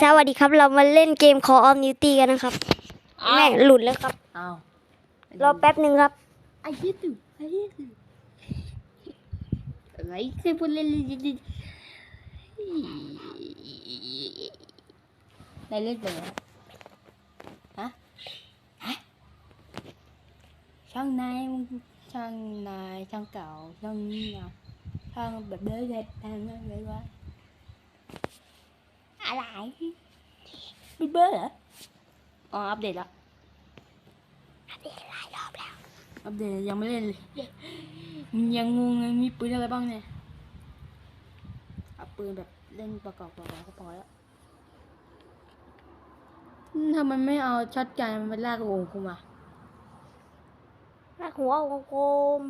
สวัสดีครับ เรามาเล่นเกม Call of Duty กันนะครับ แม่งหลุดแล้วครับอ้าวรอแป๊บหนึ่งครับไอ้ยี่ตุไอ้ยี่ตุอะไรเคยพูดเล่นๆๆนายเล่นไปแล้วฮะฮะช่างนายมึงช่างนายช่างเก่าช่างนี้นะช่างแบบเด็ดเด็ดอะไรอะไรวะอะไรเป็นเบอร์เหรอ อ๋อ อัปเดตแล้ว อัปเดตหลายรอบแล้ว อัปเดตยังไม่เล่นเลย ยังงงไงมีปืนอะไรบ้างเนี่ย เอาปืนแบบเล่นประกอบประกอบก็พอแล้วอืมทำไมไม่เอาช็อตกันมันไปลากวงกูมาลากหัววงกลม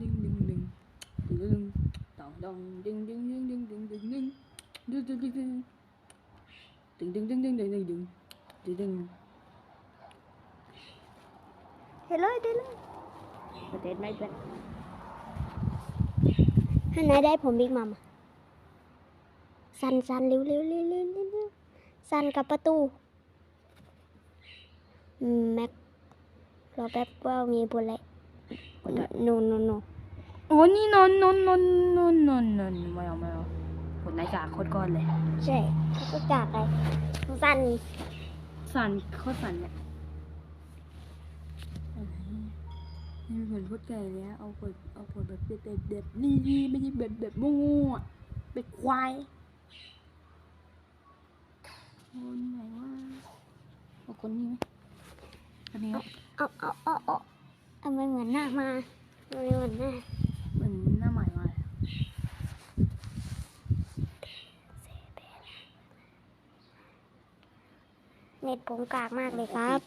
ดึงดึงดึงดึงดึงดึงดึงตองดองดึงดึงดึงดึงดึงดึงดึง ดึงดึงดึงดึงดึงดึงดึงดึงดึงดึงดึงดึงเห็นเลยได้เลยประเทศไม่เป็นให้นายได้ผมบิ๊กมัมอะสันสันเร็วเร็วเร็วเร็วเร็วเร็วสันกับประตูอืมแม็กรอแป๊บว่ามีบุญอะไรโนโนโนโอ้นี่นอนนอนนอนนอนนอนนอนไม่เอาไม่เอา ผลนายกาโคตรก้อนเลย ใช่เขาก็จากไปสันสั่นโคตรสั่นเนี่ยอะไรนี่เหมือนพูดไก่เลยอะเอาผลเอาผลแบบแบบแบบแบบนี่นี่ไม่ใช่แบบแบบโง่ๆอะเป็นควายคนไหนว่าเอาคนนี้ไหมคนนี้ไหมเอาเอาเอาเอาเอาไม่เหมือนหน้ามาไม่เหมือนหน้า เหมือนหน้าใหม่มา เลยเน็ตผมกากมากเลยครับ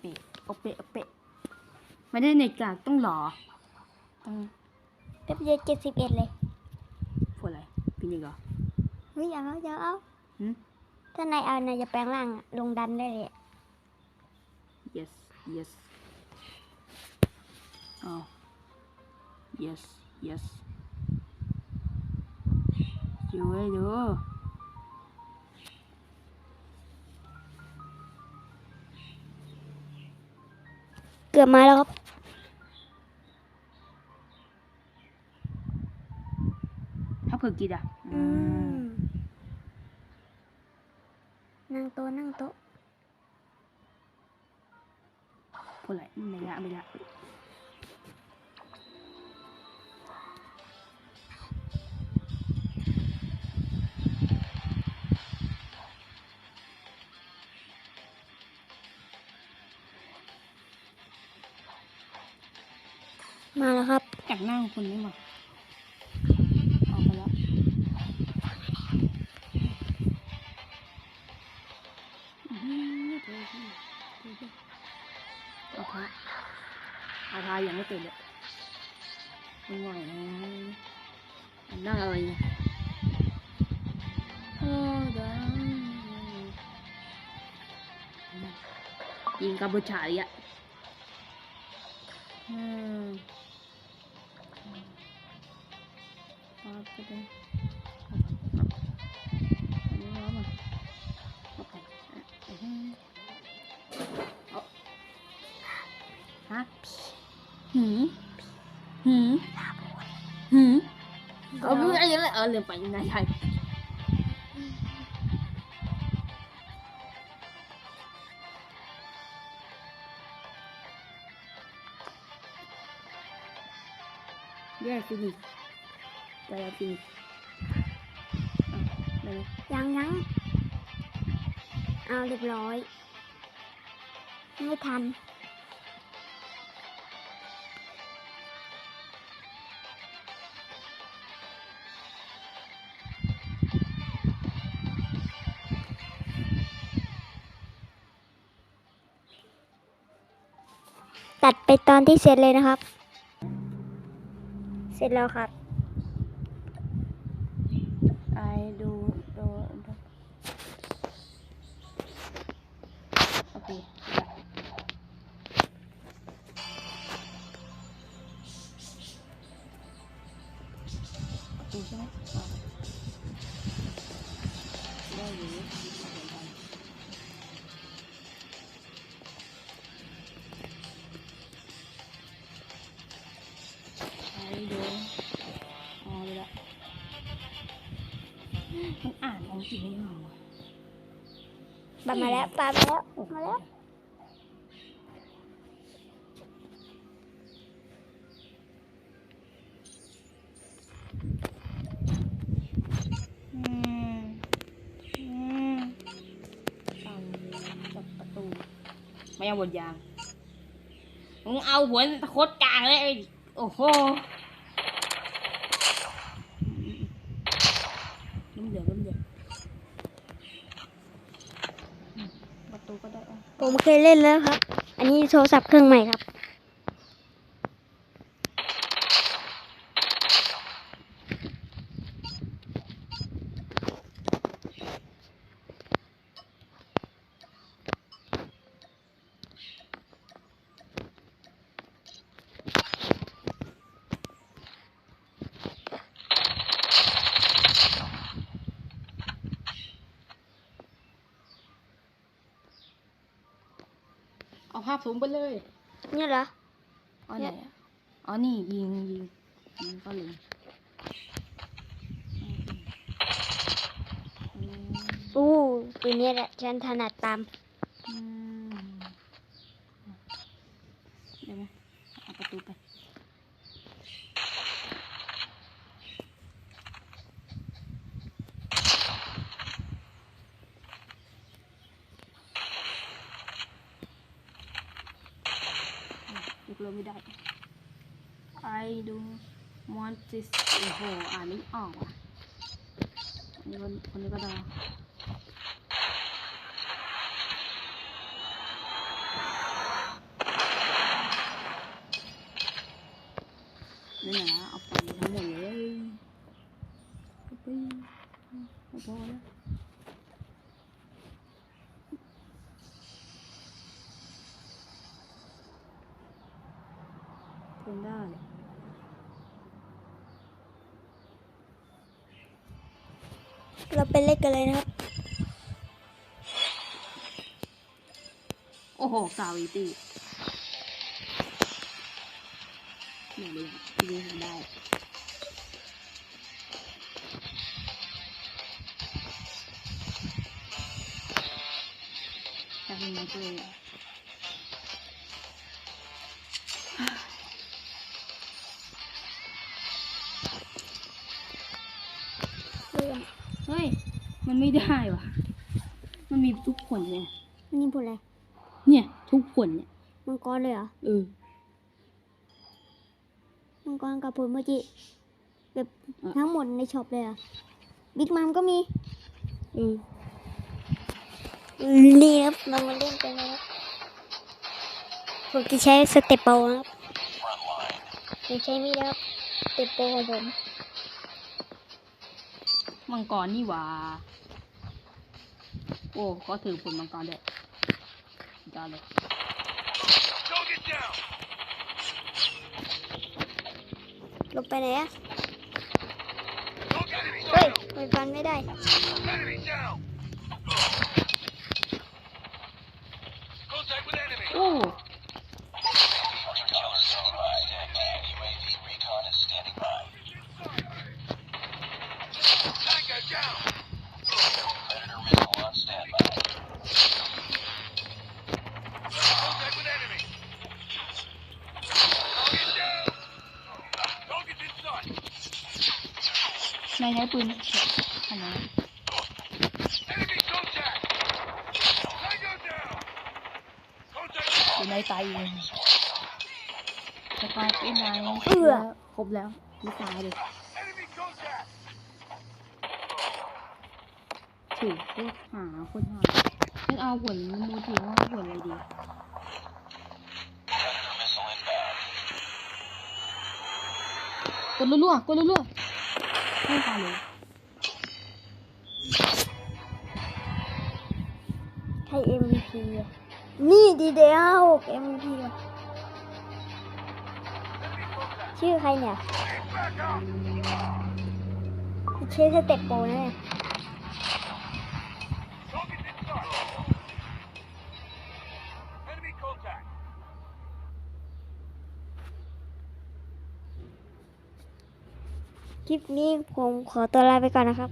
เอาเปะเอาเปะไม่ได้เน็ตกากต้องหล่อต้องแป๊บเดียวเจ็ดสิบเอ็ดเลยพูดอะไรพี่นี่เหรอเฮ้ยอย่าเอาอย่าเอาหืม ถ้านายเอานายจะแปลงร่างอะลงดันได้เลยอะ yes yes อ๋อ yes yes ดูให้ดู เกือบมาแล้วครับ ถ้าเผื่อกินอะอืมนั่งโต๊ะนั่งโต๊ะพูดอะไรไม่ละไม่ละ คนนี้มาเอาไปแล้วอื้อหือเดี๋ยอาพระเอาพระยังไม่ตื่นเลยไม่ไหวนะอันนั่งอะไรเนี่ยโอ้ดังยิงกัมพูชาอีกอะอืม ได้ฮะหืมหืมหืมเอาไปอะไรเลยเออเรื่องไปยังไงใช่แย่สิ ยังเอาเรียบร้อย ไม่ทันตัดไปตอนที่เสร็จเลยนะครับ เสร็จแล้วครับ ปลามาแล้วปลามาแล้วมาแล้ว ไม่เอาบทยางมึงเอาหัวตะคดกลางเลย โอ้โหน้ำเหลืองน้ำเหลืองประตูก็ได้อะผมเคยเล่นแล้วครับ อันนี้โทรศัพท์เครื่องใหม่ครับ สูงไปเลยนี่เหรอ อ๋อไหนอะอ๋อนี่ยิงยิงยิงก็เลยอืมอู้ปืนนี้แหละฉันถนัดตามอืมเดี๋ยวไหมเอาประตูไป ยก เลิกไม่ได้ I do want this โอ้โหอ่านไม่ออกว่ะอันนี้คนคนนี้ก็ได้นี่นะเอาไปทั้งหมดเลยเอาไปเอาพอแล้ว เพิ่มได้เราไปเล่นกันเลยนะครับ โอ้โหกาวิตี้เนี่ยเลยที่นี่ทำได้แต่เป็นมันเลยอะ ไม่ได้ว่ะ มันมีทุกผลเลยนี่พูดอะไร เนี่ย ทุกผลเนี่ย มังกรเลยเหรอ เออ มังกรกับผลเมื่อกี้แบบอะ ทั้งหมดในช็อปเลยเหรอะบิ๊กมัมก็มีเออ นี่ครับเรามาเล่นกันนะครับผมจะใช้สเต็ปโปรนะครับผมใช้มีดนะครับสเต็ปโปรของผม มังกรนี่หว่า โอ้ก็ถือผลมังกรด้วยสุดยอดเลย Dog it down! ลงไปไหนอะ Dog enemy เฮ้ย down! มันฟันไม่ได้ Enemy down! Contact with enemy! โอ้ ใช้ปืนขนาด Enemy contact! Tango down! Contact เป็นนายตายเองสกายเป็นนายเอื้อครบแล้วมีตายเลยถือโคตรหาคนหาฉันเอาผลโมจิว่าผลอะไรดีกดรัวๆกดรัวๆ ไม่ตายเลยให้ MVP นี่ดีเดียว MVP เลยชื่อใครเนี่ย Back up! ใช้สเต็ปโปนะเนี่ย ลิปนี้ผมขอตัวลาไปก่อนนะครับ